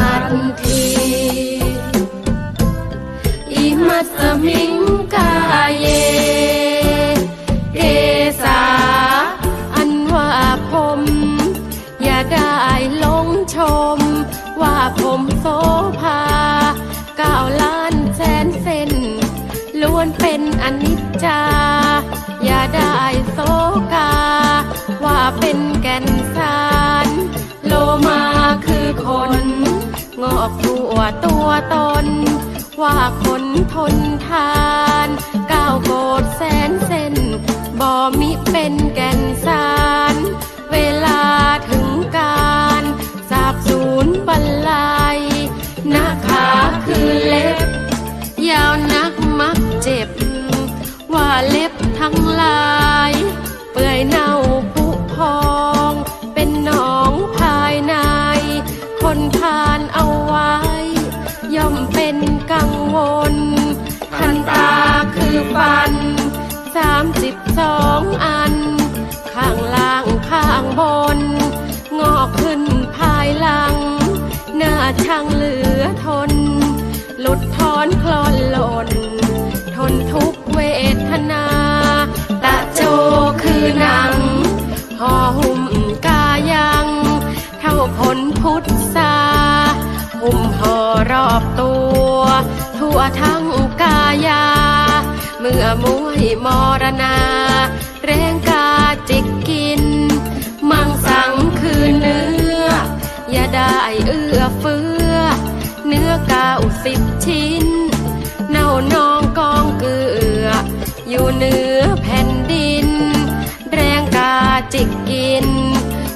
อันทีอิมัสมิงกายเย เกสาอันว่าผม อย่าได้หลงชม ว่าผมโส เป็นอนิจจา อย่าได้โศกา ว่าเป็นแก่นสาร โลมาคือคน งอกทั่วตัวตน ว่าคนทนทานก้าวโกดแสนเส้นบ่มิเป็นแก่นสาร เวลาถึงการสาบสูญบรรลัยหน้าขาคือเล็บ ยาวนักมักเจ็บ เล็บทั้งลาย เปื่อยเน่าผุพอง เป็นหนองภายใน คนทานเอาไว้ ย่อมเป็นกังวลทันตาคือฟันสามสิบสองอัน ข้างล่างข้างบน งอกขึ้นภายหลัง หน้าช่างเหลือทน หลุดทอนคลอนหล่น ทนทุกเวทนา โจคือหนังห่อหุ้มกายัง เท่าผลพุทธาหุ้มห่อรอบตัว ทั่วทั้งกายา เมื่อมวยมรณา แรงกาจิกกิน มังสังคือเนื้อ อย่าได้เอื้อเฟื้อ เนื้อเก้าสิบชิ้น เน่านองกองเกลือ อยู่เนือ จิกกิน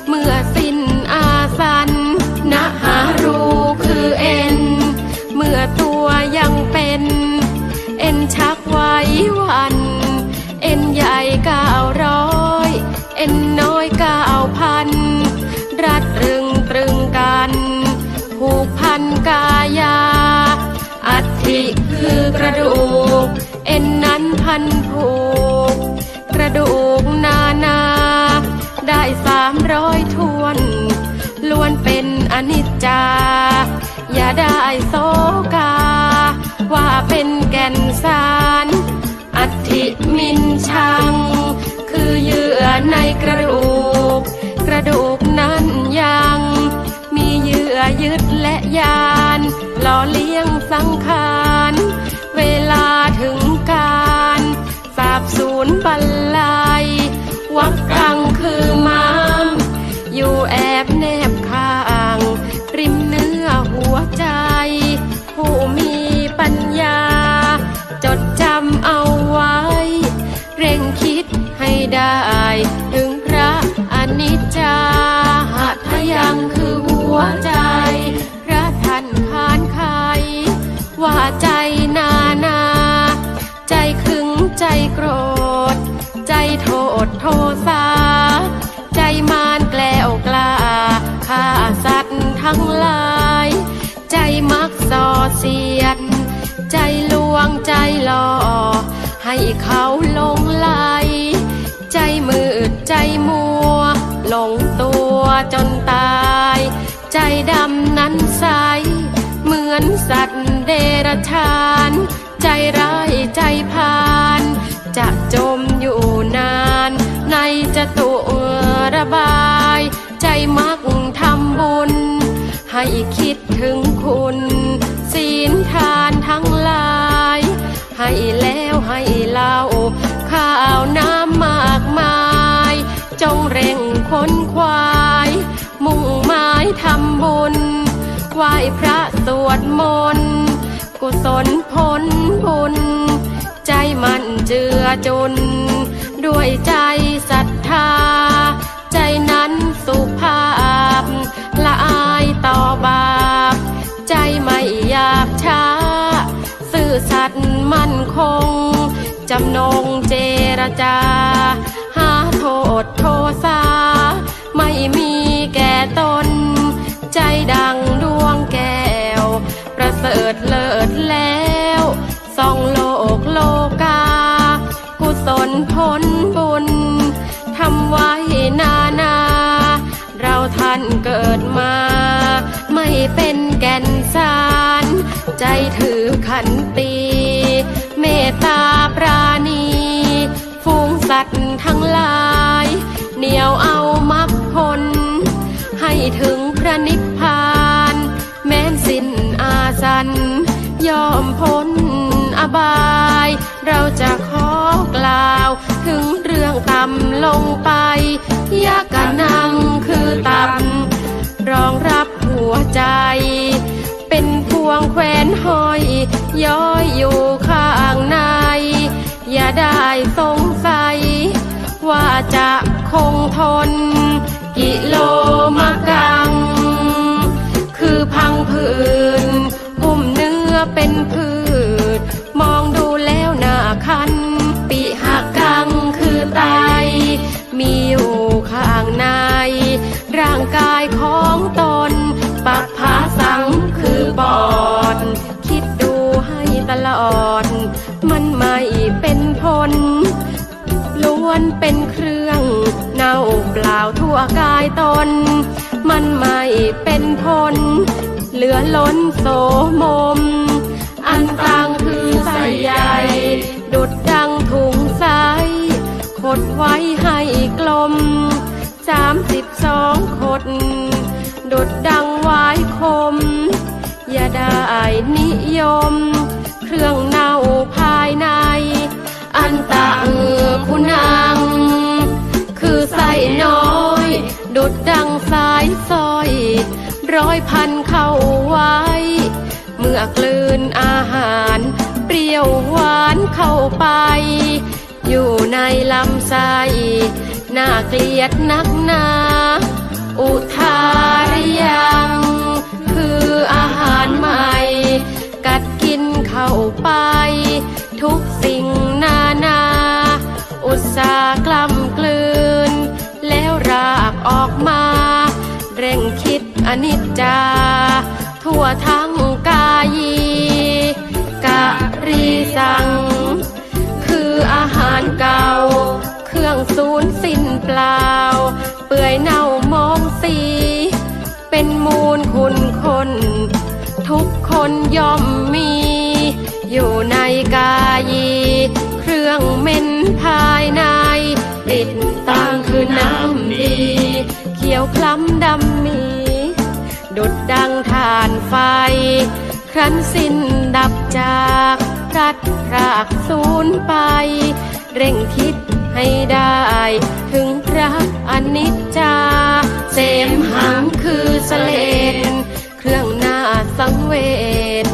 เมื่อสิ้นอาสันนะหารูคือเอ็น เมื่อตัวยังเป็น เอ็นชักไว้วัน เอ็นใหญ่เก้าร้อยเอ็นน้อยเก้าพัน รัดรึงตรึงกันผูกพันกายา อัฐิคือกระดูก เอ็นนั้นพันผูก กระดูกนาน ได้สามร้อยทวน ล้วนเป็นอนิจจา อย่าได้โศกา ว่าเป็นแก่นสารอัฐิมินชัง คือเหยื่อในกระดูก กระดูกนั้นยัง มีเหยื่อยึดและยานหล่อเลี้ยงสังขารเวลาถึงการ สาบสูญบรรลัยวักกัง คือมา มารแกล้วกล้าฆ่าสัตว์ทั้งหลาย ใจมักส่อเสียด ใจลวงใจหลอให้เขาลงไหลใจมืดใจมัว หลงตัวจนตาย ใจดำนั้นใส เหมือนสัตว์เดรัจฉาน ใจร้ายใจพาน จะจมอยู่นาน จะตุระบาย ใจมักทำบุญ ให้คิดถึงคุณ ศีลทานทั้งหลาย ให้แล้วให้เล่า ข้าวน้ำมากมาย จงเร่งค้นควาย มุ่งหมายทำบุญไหว้พระสวดมนต์กุศลผลบุญ ใจมันเจือจุน ด้วยใจศรัทธา ใจนั้นสุภาพ ละอายต่อบาป ใจไม่อยากช้า ซื่อสัตย์มั่นคง จำนงเจรจา หาโทษโทษาไม่มีแก่ตน ใจดังดวงแก้ว ประเสริฐเลิศแล้วส่องโลกโลกา ทั้งหลาย เหนียวเอามักผล ให้ถึงพระนิพพาน แม้นสิ้นอาสันยอมพ้นอบาย เราจะข คงทน กิโลม เน่าเปล่าทั่วกายตน มันไม่เป็นผลเหลือล้นโสมม อันตังคือใส่ใหญ่ ดุดดังถุงใสขดไว้ให้กลมสามสิบสองขดดุดดังไว้คม อย่าได้นิยม เครื่อง อกลืนอาหาร เปรี้ยวหวานเข้าไป อยู่ในลำไส้น่าเกลียดนักหนา อุทารยัง คืออาหารใหม่ กัดกินเข้าไป ทุกสิ่งนานา อุตสากล้ำกลืน แล้วรากออกมา เร่งคิดอนิจจา ทั่วทั้งกายีกะรีสัง คืออาหารเก่า เครื่องสูญสิ้นเปล่า เปื่อยเน่ามองสี เป็นมูลคุณคน ทุกคนย่อมมี อยู่ในกายี เครื่องเม็นภายใน ติดตั้งคือน้ำดี เขียวคล้ำดำมี ดุดดังทานไฟ ครั้นสิ้นดับจากพลัดรากสูญไป เร่งคิดให้ได้ ถึงพระอนิจจา เสมหังคือสเลดเครื่องหน้าสังเวช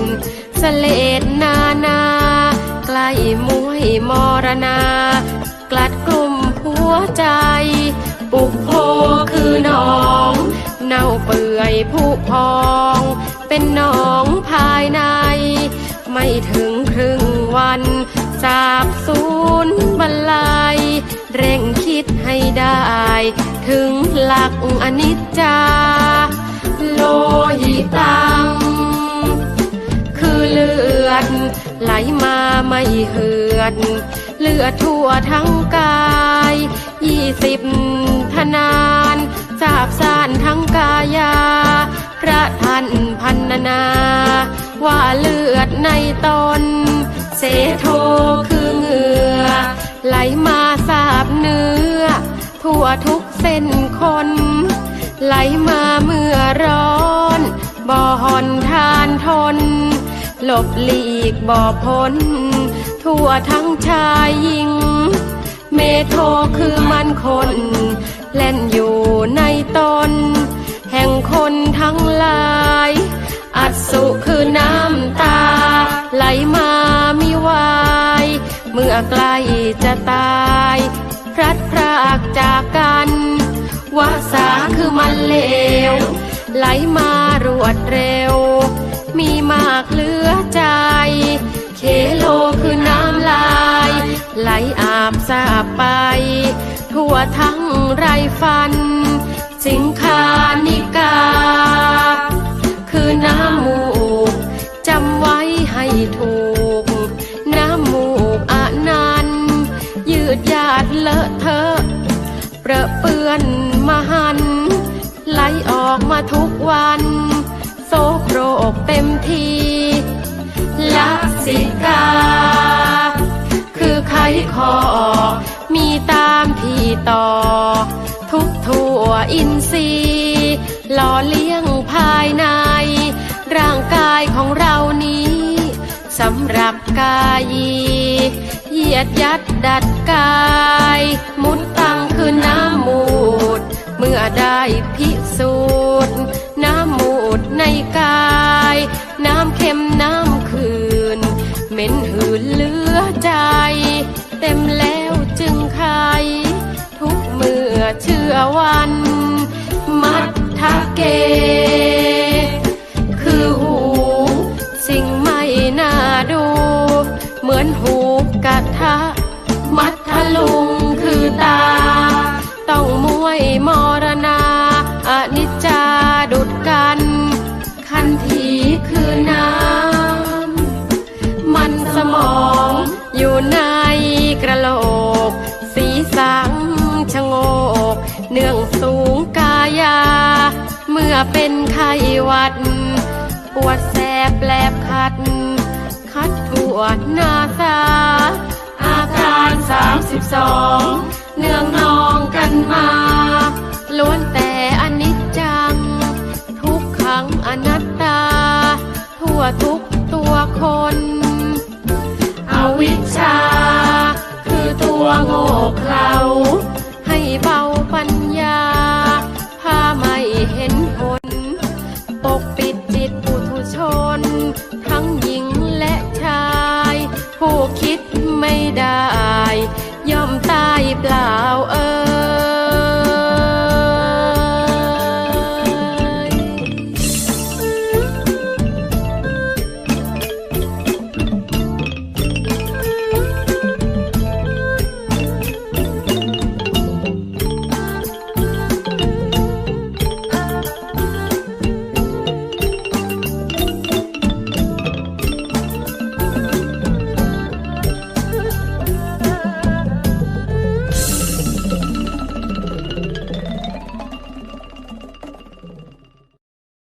สเลดนานา ใกล้มวยมรณา กลัดกลุ่มหัวใจ ปุกโพคือหนอง เน่าเปื่อย ผุพอง เป็นหนองภายใน ไม่ถึงครึ่งวันสาบสูญบรรลัย เร่งคิดให้ได้ ถึงหลักอนิจจา โลหิตัง คือเลือด ไหลมาไม่เหือด เลือดทั่วทั้งกายยี่สิบทนาน บสานทั้งกายา พระท่านพันนา ว่าเลือดในตน เสโทคือเหงื่อ ไหลมาสาบเนื้อ ทั่วทุกเส้นคน ไหลมาเมื่อร้อนบ่หอนทานทน หลบหลีกบ่พ้น ทั่วทั้งชายหญิง เมโทคือมันคน เล่นอยู่ในตน แห่งคนทั้งหลาย อัสุคือน้ำตา ไหลมามิวาย เมื่อใกล้จะตาย พลัดพรากจากกันวาสาคือมันเลว ไหลมารวดเร็ว มีมากเหลือใจ เคโลคือน้ำลาย ไหลอาบสาบไป ทั่วทั้งไรฟัน สิงคานิกา คือน้ำมูกจำไว้ให้ถูก น้ำมูกอนันยืดยาดเลอะเทอะเปรอะเปื้อนมหัน ไหลออกมาทุกวัน โซโครกเต็มทีลักสิกา คือไขคอ มีตามพี่ต่อ ทุกทั่วอินทรีย์หล่อเลี้ยงภายใน ร่างกายของเรานี้สำหรับกายีเหยียดยัดดัดกาย มุดตังคือน้ำมูด เมื่อได้พิสูจน์น้ำมูดในกาย น้ำเค็มน้ำคืน เหม็นหืนเหลือใจ เต็มแล้ว ใคร ทุกเมื่อเชื่อวัน มัทธเก คือหู สิ่งไม่น่าดู เหมือนหูกระทะ เนื่องสูงกายา เมื่อเป็นไข้หวัด ปวดแสบแปลบคัด คัดทั่วหน้าตาอาการสามสิบสองเนื่องนองกันมา ล้วนแต่อนิจจัง ทุกขังอนัตตา ทั่วทุกตัวคน อวิชชา คือตัวโง่เขลา